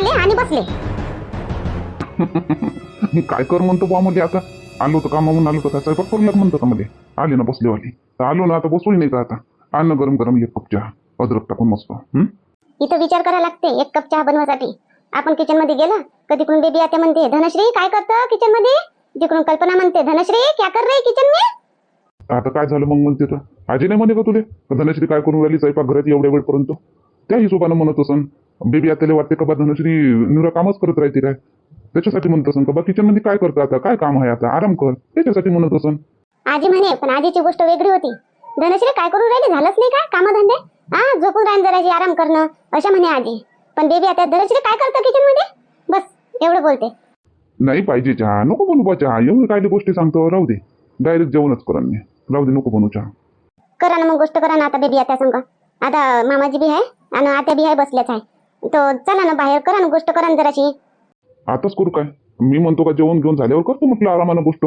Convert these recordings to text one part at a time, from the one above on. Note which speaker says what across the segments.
Speaker 1: आले आणि बसले.
Speaker 2: काय कर म्हणतो बा मध्ये आता? आलो तर कामावून आलो तर काय स्वयंपाक करू लाग म्हणतो का मध्ये. आले ना बसले वाली तर आलो ना आता बसू नाही का आता आण ना गरम गरम एक कप चहा. अद्रक टाकून मस्त. हं?
Speaker 1: इथं विचार करायला लागते एक कप चहा बनवासाठी. आपण किचनमध्ये गेलं तर तिकडून बेबी आता म्हणते धनश्री काय करतं किचनमध्ये? तिकडून कल्पना म्हणते धनश्री क्या कर रही किचन में?
Speaker 2: आता काय झालं मग म्हणते तर? आजी नाही म्हणे का तुले? धनश्री काय करून राहिली स्वयंपाक घरात एवढ्या वेळपर्यंत? त्या हिशोबानं म्हणत असन बेबी आत्याला वाटते का बा धनश्री निरा कामच करत राहते काय? त्याच्यासाठी म्हणत असन का? बा किचनमध्ये काय करतं आता? काय काम आहे आता? आराम कर. त्याच्यासाठी म्हणत असन.
Speaker 1: आजी म्हणे पण आजीची गोष्ट वेगळी होती. धनश्री काय करून राहिली? झालंच नाही का कामधंदे? हा झोपून राहीन जराशी आराम करणं. अशा म्हणे आजी. पण बेबी आता धनश्री काय करतं किचनमध्ये? बस एवढं बोलते.
Speaker 2: नाही पाहिजे चहा. नको बनू बा चहा. एवढी काय गोष्टी सांगतो? राहू दे. डायरेक्ट जेवणच करा मी. राहू दे नको बनू चहा.
Speaker 1: करा ना मग गोष्ट करा ना आता बेबी आता संग. आता मामाजी बी आहे आणि आत्या बी आहे बसल्याच आहे. तो चला ना बाहेर करा ना गोष्ट करा ना जराशी.
Speaker 2: आताच करू काय? मी म्हणतो का जेवण घेऊन झाल्यावर करतो म्हटलं आरामानं गोष्ट.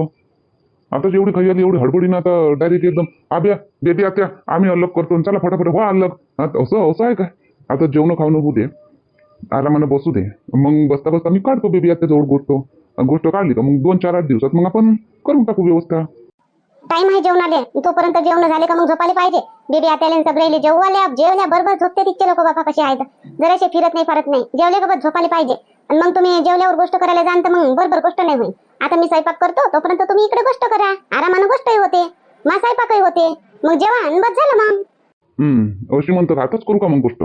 Speaker 2: आता जेवढी खाई आली एवढी हडबडीनं आता डायरेक्ट एकदम आब्या बेबी आत्या आम्ही अलग करतो चला फटाफट व्हा अलग. आता असं असं आहे काय? आता जेवण खाऊन होऊ दे. आरामानं बसू दे. मग बसता बसता मी काढतो बेबी आत्या जवळ गोष्ट. गोष्ट काढली का? मग दोन चार आठ दिवसात मग आपण करून टाकू व्यवस्था.
Speaker 1: टाइम आहे जेवणाले. तोपर्यंत जेवण झाले का मग झोपायला पाहिजे? बेबी आत्याले सगळे जेवल्या जेवल्या बरोबर झोपते तिथचे लोक बाबा कसे आहेत. जराशे फिरत नाही फारत नाही. जेवले का बस झोपायला पाहिजे. आणि मग तुम्ही जेवल्यावर गोष्ट करायला जाण तर मग बरोबर गोष्ट नाही होईल. आता मी स्वयंपाक करतो तोपर्यंत तुम्ही इकडे गोष्ट करा. आरामानं गोष्टही होते. मा स्वयंपाकही होते. मग जेवा आणि बस झालं मग.
Speaker 2: हम्म अशी म्हणतात आताच करू का मग गोष्ट?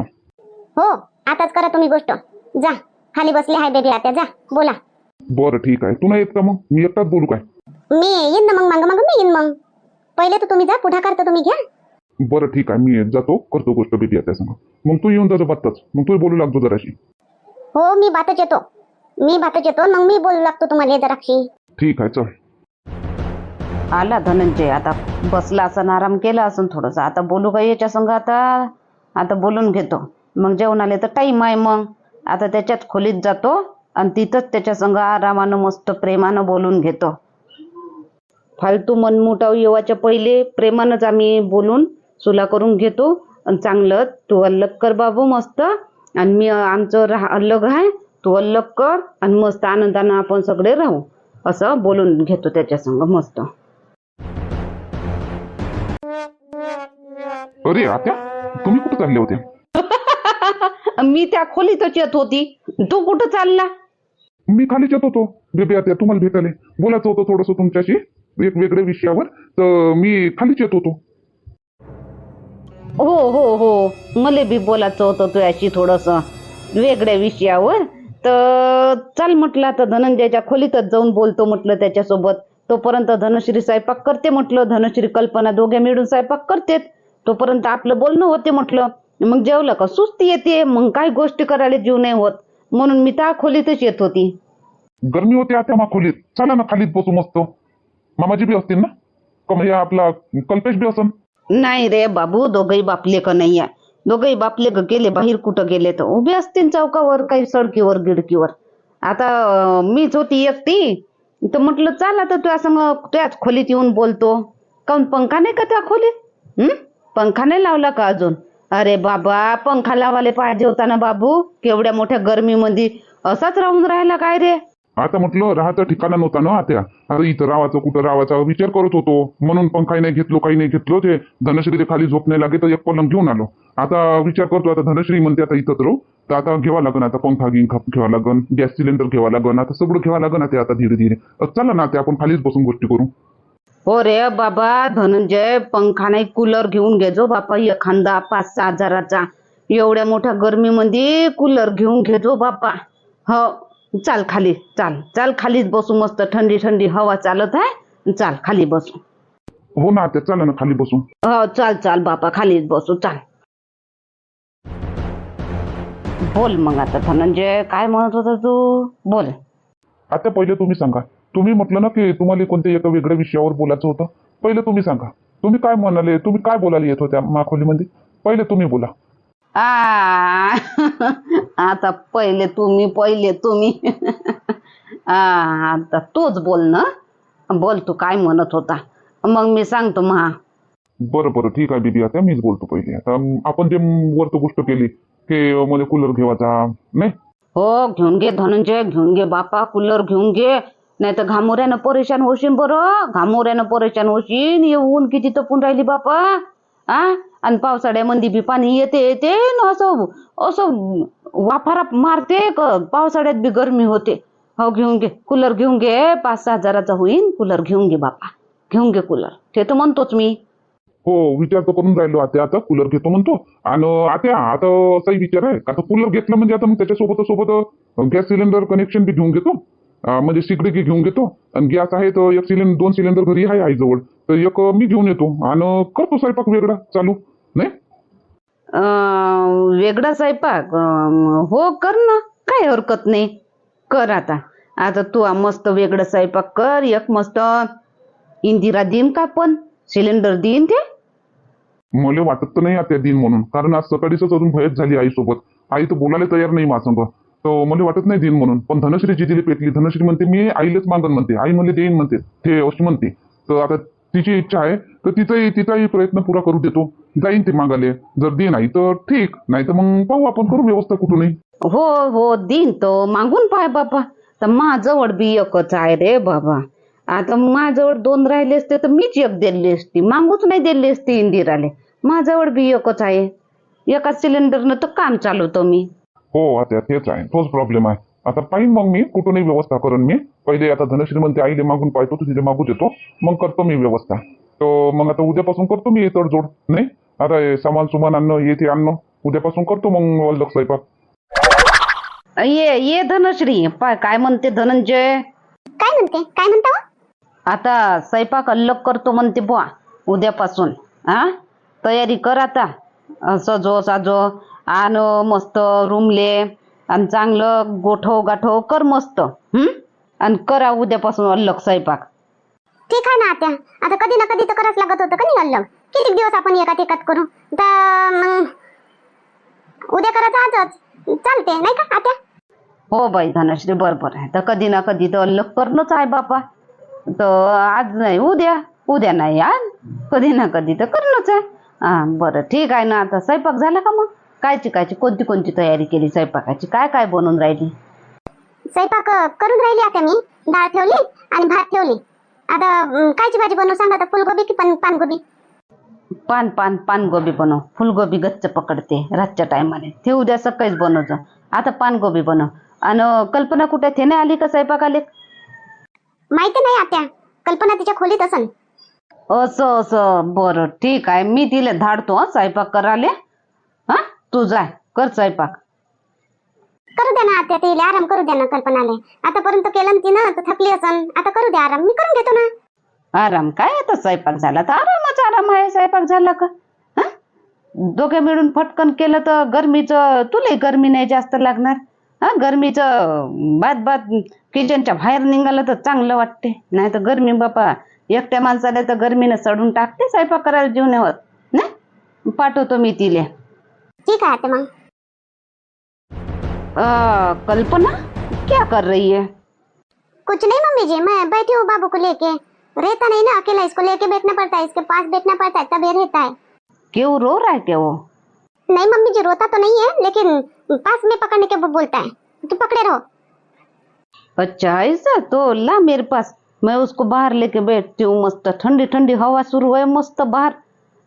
Speaker 1: हो आताच करा तुम्ही गोष्ट. जा खाली बसले आहे बेबी आत्या जा बोला.
Speaker 2: बरं ठीक आहे. तू नाही येत का मग? मी एकटाच बोलू काय?
Speaker 1: मी येईन ना मग मागं मागं मी येईन मग. पहिले तर तुम्ही जा पुढाकार तर तुम्ही घ्या.
Speaker 2: बरं ठीक आहे मी जातो करतो गोष्ट बेबी आत्या संग मग तू येऊन जातो बातच. मग तू बोलू लागतो जराशी.
Speaker 1: हो मी बातच येतो. मी बातच येतो मग मी बोलू लागतो तुम्हाला जराक्षी
Speaker 2: ठीक आहे चल.
Speaker 3: आला धनंजय आता बसला असं आराम केला असं थोडंसं. आता बोलू का याच्या संग आता? आता बोलून घेतो. मग जेवण आले तर टाईम आहे मग. आता त्याच्यात खोलीत जातो आणि तिथंच त्याच्या संग आरामानं मस्त प्रेमानं बोलून घेतो. फालतू मनमुटाव येवाच्या पहिले प्रेमानंच आम्ही बोलून सुला करून घेतो. आणि चांगलं तू अल्लग कर बाबू मस्त. आणि मी आमचं राह अल्लग आहे तू अल्लग कर आणि मस्त आनंदानं आपण सगळे राहू. असं बोलून घेतो त्याच्या संग मस्त.
Speaker 2: अरे आत्या तुम्ही कुठे चालले होते?
Speaker 3: मी त्या खोलीतच येत होती. तू कुठं चालला?
Speaker 2: मी खालीच येत होतो. बेबी आत्या तुम्हाला बोलायचं होतं थोडंसं तुमच्याशी. एक वेगळ्या विषयावर तर मी खालीच येत होतो.
Speaker 3: हो हो हो. मला बी बोलायचं होतं तुझ्याशी थोडंसं. वेगळ्या विषयावर. तर चाल म्हटलं आता धनंजयच्या खोलीतच जाऊन बोलतो म्हटलं त्याच्यासोबत. तोपर्यंत धनश्री स्वयंपाक करते म्हटलं. धनश्री कल्पना दोघे मिळून स्वयंपाक करतेत. तोपर्यंत आपलं बोलणं होते म्हटलं. मग जेवलं का? सुस्ती येते. मग काय गोष्टी करायला जीव नाही होत. म्हणून मी त्या खोलीतच येत होती.
Speaker 2: गरमी होती आत्या मा खोलीत. चला ना खालीत बसू मस्त. मामाजी बी असतील ना? का आपला कल्पेश बी असन?
Speaker 3: नाही रे बाबू दोघही बापले का नाही आहे दोघही बापले का गेले बाहेर कुठं गेले तर. उभे असतील चौकावर काही सडकीवर गिडकीवर. आता अं, मीच होती एकटी. तर म्हटलं चाल आता तुझ्या संग तुझ्याच खोलीत येऊन बोलतो. काऊन पंखा नाही का त्या खोलीत? हं? पंखा नाही लावला का अजून? अरे बाबा पंखा लावायला पाहिजे होता ना बाबू. केवढ्या मोठ्या गर्मीमध्ये असाच राहून राहिला काय रे?
Speaker 2: आता म्हटलं राहायचं ठिकाणा नव्हता ना आत्या. अरे इथं रावाचं कुठं रावाचा विचार करत होतो. म्हणून पंखाही नाही घेतलो काही नाही घेतलो. ते धनश्री खाली झोप नाही लागे तर एक पलंग घेऊन आलो. आता विचार करतो आता धनश्री म्हणते आता इथंच राहू. तर आता घ्यावा लागन आता पंखा घेऊन घ्यावा लागन गॅस सिलेंडर घ्यावा लागन आता सगळं घ्यावा लागन आता आता धीरे धीरे. चला ना ते आपण खालीच बसून गोष्टी करू.
Speaker 3: हो रे बाबा धनंजय पंखा नाही कूलर घेऊन घेजो बापा एखादा पाच सहा हजाराचा. एवढ्या मोठ्या गर्मीमध्ये कूलर घेऊन घेजो बापा. हो. चाल खाली चाल. चाल खालीच बसू मस्त थंडी थंडी हवा चालत आहे. चाल खाली बसू.
Speaker 2: हो ना आत्या चला ना खाली बसू.
Speaker 3: हो चाल चाल बापा खालीच बसू चाल. बोल मग आता धनंजय काय म्हणत होता तू? बोल.
Speaker 2: आता पहिले तुम्ही सांगा. तुम्ही म्हटलं ना की तुम्हाला कोणत्या एका वेगळ्या विषयावर बोलायचं होतं? पहिले तुम्ही सांगा. तुम्ही काय म्हणाले? तुम्ही काय बोलायला येत होत्या माखोलीमध्ये? पहिले तुम्ही बोला.
Speaker 3: आ. आता पहिले तुम्ही पहिले तुम्ही. आ, आता तूच बोल ना. बोल तू काय म्हणत होता. मग मी सांगतो महा.
Speaker 2: बरं बरं. ठीक आहे बीबी आता मीच बोलतो पहिले. आता आपण जे वरत गोष्ट केली की मला कूलर घेवायचा नाही?
Speaker 3: हो घेऊन घे धनंजय. घेऊन घे बापा. कूलर घेऊन घे. नाही तर घामोऱ्यानं परेशान होशील बरं. घामोऱ्यानं परेशान होशील हे ऊन किती तपून राहिली बापा. आ? आणि पावसाळ्यामध्ये बी पाणी येते येते न असं असं वाफारा मारते पावसाळ्यात बी गरमी होते. हो घेऊन घे. कूलर घेऊन घे. पाच सहा हजाराचा होईन. कूलर घेऊन घे बापा. घेऊन घे कूलर. ते तर म्हणतोच मी.
Speaker 2: हो विचार तर करून राहिलो आता आता कूलर घेतो म्हणतो. आणि आता आता असाही विचार आहे. का आता कूलर घेतला म्हणजे आता मग त्याच्यासोबत सोबत गॅस सिलेंडर कनेक्शन बी घेऊन घेतो. म्हणजे सिगडी घेऊन घेतो. आणि गॅस आहे तर एक सिलेंडर दोन सिलेंडर घरी आहे आईजवळ. तर एक मी घेऊन येतो. आणि करतो स्वयंपाक वेगळा चालू. नाही?
Speaker 3: अं, वेगळा स्वयंपाक? अं, हो कर ना. काय हरकत नाही. कर आता. आता तू आ मस्त वेगळं स्वयंपाक कर. एक मस्त इंदिरा देईन का पण? सिलेंडर देईन ते?
Speaker 2: मला वाटत तर नाही आता दिन म्हणून. कारण आज सकाळीच अजून भयच झाली आईसोबत. आई तर बोलायला तयार नाही माझं तर मला वाटत नाही दिन म्हणून. पण धनश्री जिजीला पेटली. धनश्री म्हणते मी आईलाच मागन म्हणते. आई मला देईन म्हणते. ते अशी म्हणते. तर आता तिची इच्छा आहे तर तिचाही तिचाही प्रयत्न पुरा करू देतो. जाईन ते मागाले. जर दे नाही तर ठीक नाही तर मग पाहू आपण करू व्यवस्था कुठूनही.
Speaker 3: हो हो देईन तो. मागून पाय बाबा. तर माझ्याजवळ बी एकच आहे रे बाबा. आता माझ्याजवळ दोन राहिले असते तर मीच एक दिली असती. मागूच नाही दिली असती इंदिराले. माझ्याजवळ बी एकच आहे. एका सिलेंडरनं तर काम चालवतो मी.
Speaker 2: हो आता तेच आहे. तोच प्रॉब्लेम आहे. आता पाहिन मग मी कुठूनही व्यवस्था करून मी. पहिले आता धनश्री म्हणते आईले मागून पाहतो तिथे मागू देतो. मग करतो मी व्यवस्था. तर मग आता उद्यापासून करतो मी तडजोड नाही? आता सामान सुमान आणणं हे ते आणणं उद्यापासून करतो मग वल्लक स्वयंपाक.
Speaker 3: ये ये धनश्री पाय काय म्हणते धनंजय?
Speaker 1: काय म्हणते? काय म्हणता हो?
Speaker 3: आता स्वयंपाक अल्लग करतो म्हणते बुवा उद्यापासून. हा तयारी कर आता. अं, सजो साजो आण मस्त रूमले. आणि चांगलं गोठव गाठव कर मस्त हं? आणि करा उद्यापासून अल्लग स्वयंपाक.
Speaker 1: ठीक आहे ना आत्या. आता कधी ना कधी तर करावंच लागत होतं का नाही अल्लग? किती दिवस आपण एकात एकात करू? तर मग उद्या करायचं आजच. चालते नाही का आत्या?
Speaker 3: हो बाई धनश्री बरोबर आहे. तर कधी ना कधी तर अल्लग करणंच आहे बापा. तर आज नाही उद्या. उद्या नाही आज. कधी ना कधी तर करणंच आहे. हा बरं ठीक आहे ना. आता स्वयंपाक झाला का मग? कायची कायची? कोणती कोणती तयारी केली स्वयंपाकाची? काय काय बनवून राहिली?
Speaker 1: स्वयंपाक अं, करून राहिली आता मी. डाळ ठेवली आणि भात ठेवली. आता अं, कायची भाजी बनवू सांगा? आता फुलगोबी की पण पानगोबी?
Speaker 3: पान पान पानगोबी बनव. फुलगोबी गच्च पकडते रातच्या टायमाने. ते उद्या सकाळीच बनवतो. आता पानगोबी बनव. आणि कल्पना कुठे? ते नाही आली का स्वयंपाक आले
Speaker 1: माहिती नाही आत्या. कल्पना तिच्या खोलीत असन.
Speaker 3: असं असं. बरं ठीक आहे. मी तिला धाडतो हं स्वयंपाक करायला. हा? तू जाय कर स्वयंपाक.
Speaker 1: करू द्या ना आत्या तिला आराम करू द्या ना कल्पनाले. आतापर्यंत केलं ना तिनं तर थकली असन. आता करू द्या आराम. मी करून घेतो ना.
Speaker 3: आराम काय आता स्वयंपाक झाला? तर आरामच आराम आहे स्वयंपाक झाला का? हं? दोघे मिळून फटकन केलं तर गरमीचं तुला गरमी नाही जास्त लागणार. हा गरमीचं बाद बाद किचनच्या बाहेर निघालं तर चांगलं वाटते. नाही तर गरमी बापा एकट्या माणसाला तर गरमीनं सडून टाकते स्वयंपाक करायला जीवनावर. नाही? पाठवतो मी तिले.
Speaker 1: ठीक है आते मग
Speaker 3: कल्पना? क्या कर रही है?
Speaker 1: कुछ नहीं मम्मी जी मैं बैठी हूँ बाबू को लेके। रहता नहीं ना अकेला इसको लेके बैठना पड़ता है इसके पास बैठना पड़ता है तब ये रहता है।
Speaker 3: क्यों रो रहा है क्या वो?
Speaker 1: नहीं मम्मी जी रोता तो नहीं है लेकिन पास में पकड़ने के वो बोलता है कि पकड़े रहो।
Speaker 3: अच्छा ऐसा तो ला मेरे पास। मैं उसको बाहर लेके बैठती हूँ मस्त ठंडी ठंडी हवा शुरू है मस्त बाहर।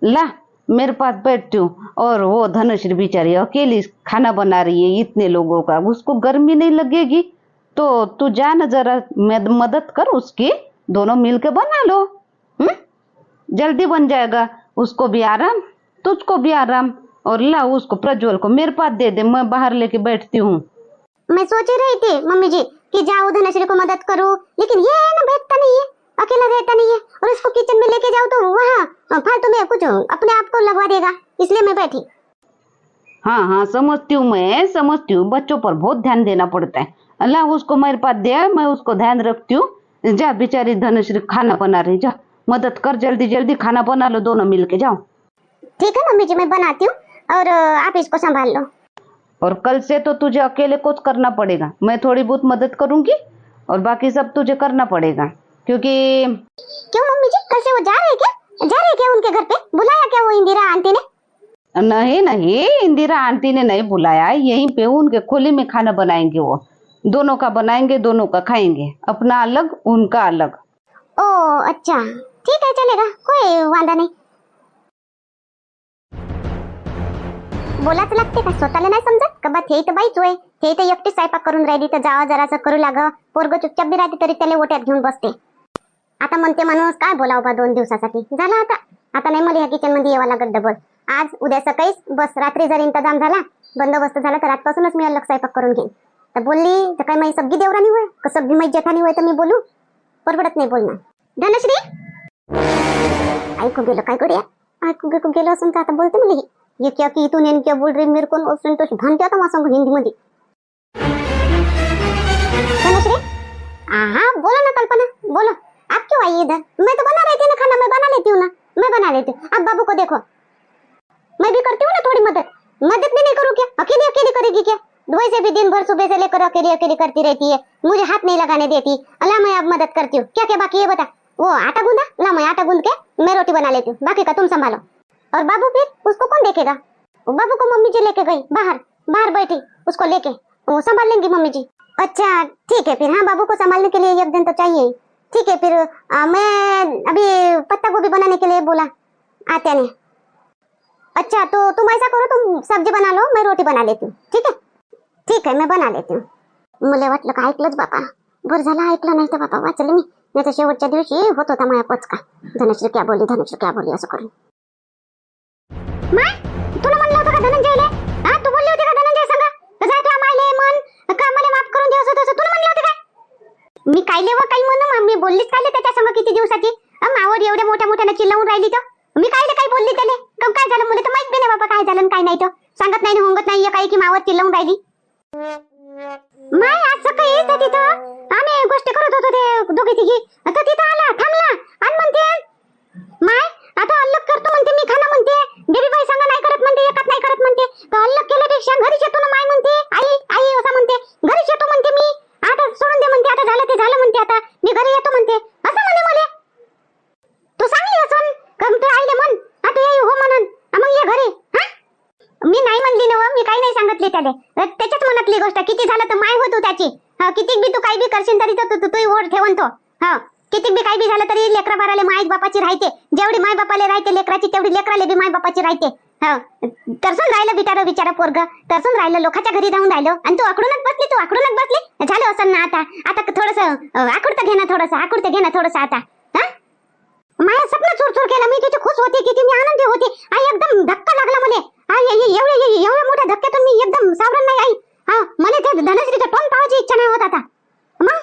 Speaker 3: ला। मेरे पास बैठती हूँ और वो धनुश्री बेचारी अकेली खाना बना रही है इतने लोगों का। उसको गर्मी नहीं लगेगी? तो तू जा न जरा, मद- मदद कर उसकी। दोनों मिलके बना लो। हम्म जल्दी बन जाएगा। उसको भी आराम, तुझको भी आराम। और ला उसको प्रज्वल को, मेरे पास दे दे, मैं बाहर लेके बैठती हूँ।
Speaker 1: मैं सोच रही थी, मम्मी जी, कि जाऊँ धनश्री को मदद करूँ, लेकिन ये है ना, बैठता नहीं है। अकेला रहता नहीं है और इसको किचन में लेके जाऊँ तो वहाँ फालतू में कुछ अपने आप को लगवा देगा इसलिए मैं बैठी।
Speaker 3: हाँ हाँ समझती हूँ मैं समझती हूँ बच्चों पर बहुत ध्यान देना पड़ता है। अल्लाह उसको मेरे पास दे मैं उसको ध्यान रखती हूँ। जा बेचारी धनुश्री खाना बना रही जा मदद कर जल्दी जल्दी खाना बना लो दोनों मिल के जाओ।
Speaker 1: ठीक है मम्मी जी मैं बनाती हूँ और आप इसको संभाल लो।
Speaker 3: और कल से तो तुझे अकेले कुछ करना पड़ेगा। मैं थोड़ी बहुत मदद करूँगी और बाकी सब तुझे करना पड़ेगा। क्योंकि
Speaker 1: क्यों मम्मी जी? कल से वो जा रहे क्या? जा रहे क्या उनके घर पे? बुलाया क्या वो इंदिरा आंटी ने?
Speaker 3: नहीं नहीं इंदिरा आंटी ने नहीं बुलाया। यहीं पे उनके खोली में खाना बनाएँगे वो। दोनों का बनाएँगे दोनों का खाएँगे। अपना अलग उनका अलग।
Speaker 1: ओ अच्छा। ठीक है चलेगा। कोई वांदा नाही। बोलाच लागते का स्वतःला नाही समजत का बा ते तर बाईच होय ते तर एकटी स्वयंपाक करून राहिली तर जावा जरासं करू लाग। पोरग चुपचाप बी राहते तरी त्याला ओट्यात घेऊन बसते। आता म्हणते माणूस काय बोलावं बा दोन दिवसासाठी? झाला आता. आता नाही मला ह्या किचनमध्ये यावं लागत डबल आज उद्या सकाळीच बस रात्री जर इंतजाम झाला बंदोबस्त झाला तर आजपासूनच मी अलग स्वयंपाक करून घेईन. तर बोलली तर काय माझी सगळी देवरानी होय? का सगळी माझी जेठानी होय? तर मी बोलू? परवडत नाही बोलणं. धनश्री! ऐकू गेलं. काय करूया? ऐकू गेकू गेलं. असून तर आता बोलते मला हे ये क्या की इथून नेन क्या बोल रे मेरे कोण असून तो भानते आता माझं हिंदी मध्ये धनश्री! हा बोला ना कल्पना. बोला. क्यों आई इधर? मैं तो बना रही थी ना खाना, मैं बना लेती हूँ ना। मैं बना लेती हूँ। अब बाबू को देखो। मैं भी करती हूँ ना थोड़ी मदद। मदद भी नहीं करूँ क्या? अकेली अकेली करेगी क्या? वैसे भी दिन भर सुबह से लेकर अकेली अकेली करती रहती है। मुझे हाथ नहीं लगाने देती। अला मैं अब मदद करती हूँ। क्या क्या बाकी है बता? वो आटा गूंदा? ला मैं आटा गूंद के मैं रोटी बना लेती हूँ। बाकी का तुम संभालो। और बाबू फिर उसको कौन देखेगा? बाबू को मम्मी जी लेके गई बाहर। बाहर बैठी। उसको लेके। वो संभाल लेंगी मम्मी जी। अच्छा ठीक है फिर। हाँ बाबू को संभालने के लिए एक दिन तो चाहिए ही। ठीक है फिर. आ, मैं अभी पत्ता गोभी बनाने के लिए बोला. आत्या ने अच्छा तो तुम ऐसा करो तुम सब्जी बना लो मैं रोटी बना लेती हूँ. ठीक है? ठीक आहे मी बना लेते मुले वाटलं का ऐकलंच बापा. बरं झालं ऐकलं नाही तर बापा वाचलं मी. नाही तर शेवटच्या दिवशी होत होता माझ्या पचका. धनश्री क्या बोली धनश्री क्या बोली असं करून माय तुला म्हणलं होतं का धनंजयले हा तू बोलली होती का धनंजय संग कसं आहे तुला मायले मन का मला माफ करून दे असं तसं तुला म्हणलं होतं काय मी कायले व काही म्हणू मी बोललीच कायले त्याच्या संग किती दिवसाची? मावर एवढ्या मोठ्या मोठ्यानं चिल्लावून राहिली तर मी कायले काय बोलली त्याले? कम काय झालं मुलं? तर माहीत बी नाही बाबा काय झालं काय नाही तर सांगत नाही होंगत नाही काही की मावर चिल्लावून राहिली. माय आज सकाळी येत तिथं आम्ही गोष्टी करत होतो ते दोघे तिघी. तर तिथं आला थांबला. आणि म्हणते. माय आता अल्लग करतो म्हणते मी खाना म्हणते. देवी बाई सांगा नाही करत म्हणते एकात नाही करत म्हणते. तर अल्लग केल्यापेक्षा घरीच येतो ना माय म्हणते. आई आई असं म्हणते घरीच येतो म्हणते मी. आता सोडून दे म्हणते आता झालं ते झालं म्हणते आता. मी घरी येतो म्हणते. असं म्हणे मला. तू सांगली असून कम तू आईले म्हण. आता येई हो म्हणून. मग ये घरी. हा? मी नाही म्हणली ना मी काही नाही सांगितले त्याला. त्याच्यात त्याच्याच मनातली गोष्ट. किती झालं तर माय होतो त्याची. हा किती बी तू काही बी करशील तरी तर तू तू ओढ ठेवून तो. हा किती बी काही बी झालं तरी लेकरा बाराले माय बापाची राहते. जेवढी माय बापाले राहते लेकराची तेवढी लेकराले बी माय बापाची राहते. हो. हा. तरसून राहिलं बिचारा बिचारा पोरग. तरसून राहिलं लोकांच्या घरी जाऊन राहिलो. आणि तू आकडूनच बसली तू आकडूनच बसली. झालं असं ना आता. आता थोडस आकडतं घे ना थोडस आकुडतं घे ना थोडस आता. माझं स्वप्न चूर चूर केलं. मी किती खुश होते किती मी आनंदी होते. आई एकदम धक्का लागला मला. आई एवढ्या एवढ्या मोठ्या धक्क्यातून मी एकदम सावरण नाही आई. हा? मला ते धनश्रीचं टोन पावायची इच्छा नाही होत आता. मग?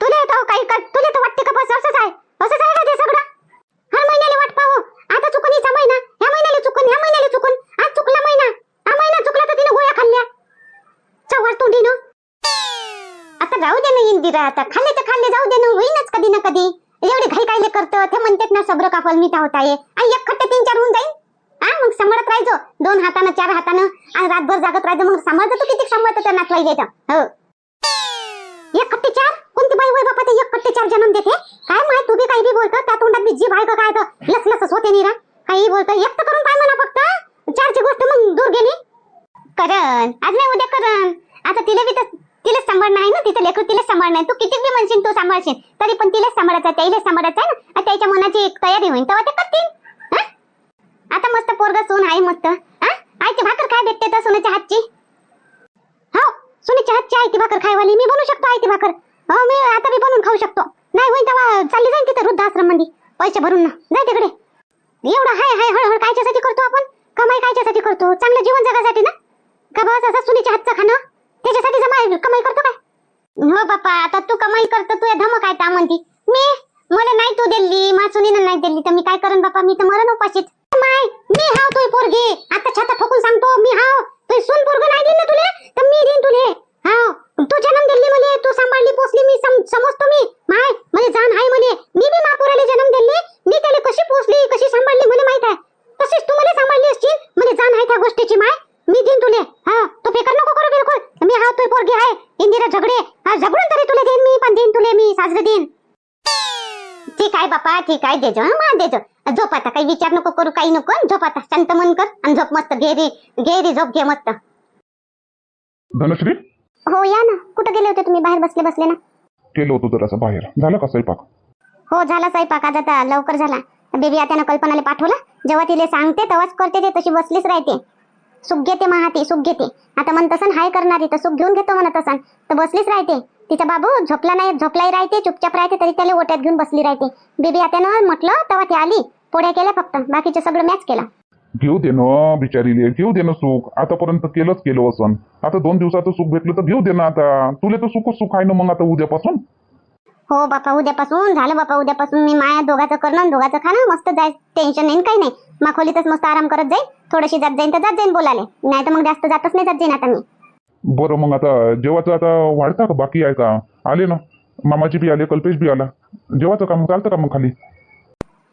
Speaker 1: तुला काही तुला तर वाटते का बस? असंच आहे. असंच आहे का ते सगळं हर महिन्याला वाट पाहू आता चुकून हिचा महिना ह्या महिन्याला चुकून ह्या महिन्याला चुकून आज चुकला महिना हा महिना चुकला तर तिने गोळ्या खाल्ल्या चव्हार तोंडीनं आता जाऊ दे ना इंदिरा आता. खाल्ले तर खाल्ले जाऊ दे ना होईनच कधी ना कधी. एवढे घाई कायले करतो ते म्हणतात ना सब्र का फल मिठा होता आहे. आणि एक खट्टे तीन चार होऊन जाईल हा मग सांभाळत राहायचो. दोन हातानं चार हातानं. आणि रातभर जागत राहायचं. मग सांभाळतो तू किती सांभाळतो त्या नातवाई हो. एक खट्टे चार? कोणती बाई वय बापा ते एक खट्टे चार जन्म देते? काय माहीत तू बी काही बी बोलतो. त्या तोंडात बी जीभ आहे का काय तर. लस लसच होते निरा. काही बोलतो. एक तर करून पाय म्हणा फक्त. चारची गोष्ट मग दूर गेली. करण. आज नाही उद्या करण. आता तिला बी तर तिला सांभाळणं आहे ना तिचं लेकरू तिला सांभाळणं आहे. तू किती बी म्हणशील तू सांभाळशील तरी पण तिला सांभाळायचं त्याला सांभाळायचं आहे ना. त्याच्या मनाची एक तयारी होईल. तेव्हा ते करतील. आता मस्त पोरग सून आहे मस्त. आईची भाकर काय भेटते तर सोन्याच्या हातची? हो सोन्याच्या हातची आयती भाकर खायवाली. मी बनवू शकतो आयती भाकर? हो मी आता मी बनवून खाऊ शकतो. नाही होईल तेव्हा चालली जाईल तिथे वृद्धाश्रममध्ये पैसे भरून ना. जाय तिकडे. एवढं हाय हाय हळहळ कायच्यासाठी करतो आपण? कमाई कायच्यासाठी करतो? चांगलं जीवन जगासाठी ना? का बस असं सुनीच्या हातचं खाणं? त्याच्यासाठी जमा कमाई करतो काय? हो बापा आता तू कमाई करतो तू धमक आहे ता म्हणती? मी? मला नाही तू दिली मासुनीनं नाही दिली तर मी काय करेन बापा? मी तर मरण उपाशीत माय मी हाव तोय पोरगी. आता छाता ठोकून सांगतो मी हाव. तोय सून पोरग नाही दिलं तुले? तर मी देईन तुले. हाव. तू जन्म दिली म्हणे तू सांभाळली पोसली मी समजतो मी. माय मला जाण आहे म्हणे. मी बी मापुराले जन्म दिली मी त्याला कशी पोसली कशी सांभाळली मला माहीत आहे. तसेच तू मला सांभाळली असशील. मला जाण आहे त्या गोष्टीची माय. मी देईन तुले हा तू फिकर नको करू बिलकुल मी हाव तोय पोरगी आहे इंदिरा झगडे. हा झगडून तरी तुला देईन मी पण देईन तुले मी साजरे देईन. ठीक आहे बापा ठीक आहे देजो मा देजो. झोप आता काही विचार नको करू काही नको झोप आता शांत मन कर आणि झोप मस्त घेरी घेरी झोप घे मस्त.
Speaker 2: धनश्री?
Speaker 1: हो या ना. कुठं गेले होते तुम्ही? बाहेर बसले बसले ना.
Speaker 2: केलं होतं जरासं बाहेर. झालं का स्वयंपाक?
Speaker 1: हो झाला स्वयंपाक. आज आता लवकर झाला. बेबी आत्यानं कल्पनाला पाठवलं. जेव्हा तिला सांगते तेव्हाच करते ते तशी बसलीच राहते. सुख घेते महाते सुख घेते. आता म्हणत असन हाय करणारी तर सुख घेऊन घेतो म्हणत असन. तर बसलीच राहते. तिचा बाबू झोपला नाही झोपलाही राहते चुपचाप राहते तरी त्याला ओट्यात घेऊन बसली राहते. बेबी आत्यानं म्हटलं तेव्हा ती आली. पोड्या केल्या फक्त. बाकीचे सगळं मॅच केला.
Speaker 2: घेऊ दे ना बिचारीले घेऊ दे ना सुख. आतापर्यंत केलंच केलं असन आता दोन दिवसाचं सुख भेटलं तर घेऊ दे ना आता. तुला तर सुखच सुख आहे ना मग आता उद्यापासून?
Speaker 1: हो बापा उद्यापासून झालं बापा उद्यापासून मी माया दोघाचं करणं दोघाचं खाणं मस्त जाय टेन्शन नाही काही नाही. मा खोलीतच मस्त आराम करत जाईल थोडीशी जात जाईन तर जात जाईन बोलाले नाही तर मग जास्त जातच नाही जात जाईन आता मी.
Speaker 2: बरं मग आता जेवाचं आता वाढता का? बाकी आहे का? आले ना? मामाजी बी आले कल्पेश बी आला. जेवाचं काम चालतं का मग खाली?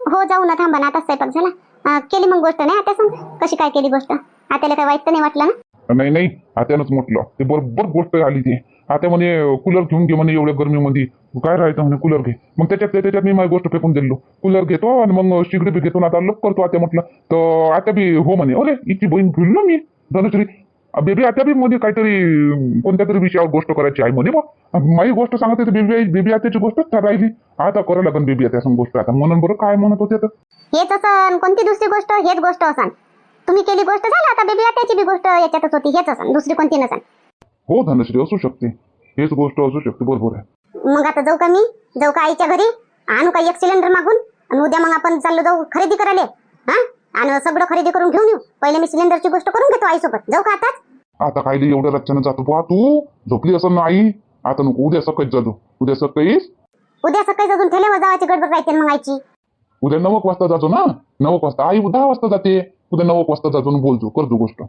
Speaker 1: हो जाऊ ना थांबा ना आता स्वयंपाक झाला. अं, केली मग गोष्ट नाही आता सांग कशी काय केली गोष्ट? आत्याला काय वाईट तर नाही वाटलं ना?
Speaker 2: नाही नाही आत्यानंच म्हटलं. ते बरोबर गोष्ट आली ती. आता म्हणे कूलर घेऊन घे म्हणे एवढ्या गरमीमध्ये. काय राहायचं म्हणे कूलर घे. मग त्याच्यात त्याच्यात मी माझी गोष्ट फेकून दिलो कूलर घेतो आणि मग शिगडी बी घेतो आता लप करतो आता म्हटलं. तर आता बी हो म्हणे. अरे इतकी बहीण फिरलो मी? धनश्री. बेबी आता बी मध्ये काहीतरी कोणत्या तरी विषयावर गोष्ट करायची आहे म्हणे मग माझी गोष्ट सांगत होते बेबी बेबी आत्याची गोष्टच राहिली. आता करावं लागेल बेबी आत्या गोष्ट. आता म्हणून बरं काय म्हणत होते तर.
Speaker 1: हेच असन. कोणती दुसरी गोष्ट? हेच गोष्ट असन. तुम्ही केली गोष्ट झाली आता? बेबी आत्याची बी गोष्ट याच्यातच होती. हेच असन. दुसरी कोणती नसन?
Speaker 2: हो धनश्री असू शकते. हेच गोष्ट असू शकते बरोबर आहे.
Speaker 1: मग आता जाऊ का मी? जाऊ का आईच्या घरी? आणू का एक सिलेंडर मागून? आणि उद्या मग आपण चाललो जाऊ खरेदी करायला. हा? आणि सगळं खरेदी करून घेऊन येऊ. पहिले मी सिलेंडरची गोष्ट करून घेतो आईसोबत. जाऊ का आताच
Speaker 2: आता काय एवढ्या रच्च्यानं जातो बा तू? झोपली असं नाही आता नको उद्या सकाळीच जातो. उद्या सकाळीच?
Speaker 1: उद्या सकाळी अजून ठेले जावाची गडबड राहते मग आईची.
Speaker 2: उद्या नवक वाजता जातो ना? नवक वाजता. आई दहा वाजता जाते. उद्या नवक वाजता जातो बोलतो. करतो गोष्ट.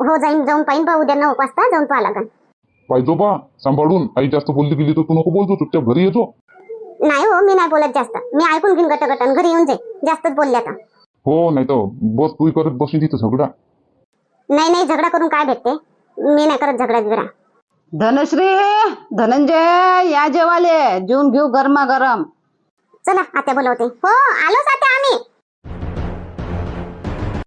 Speaker 1: हो जाईन जाऊन पाहिन बा उद्या नऊ वाजता जाऊन पाहा लागन.
Speaker 2: पाहिजो बा सांभाळून. आई जास्त बोलली गेली तर तू नको बोलतो चुपचाप घरी येतो.
Speaker 1: नाही हो मी नाही बोलत जास्त. मी ऐकून घेईन गट गटान घरी येऊन जाईन. जास्तच बोलल्या तर
Speaker 2: हो नाही तर बस तू करत बसली तिथं सगळा
Speaker 1: नाही नाही झगडा करून काय भेटते? मी नाही करत झगडा बिगडा.
Speaker 3: धनश्री धनंजय या जेवाले. जेवून घेऊ गरमागरम.
Speaker 1: चला आता बोलवते. हो आलोच आता आम्ही.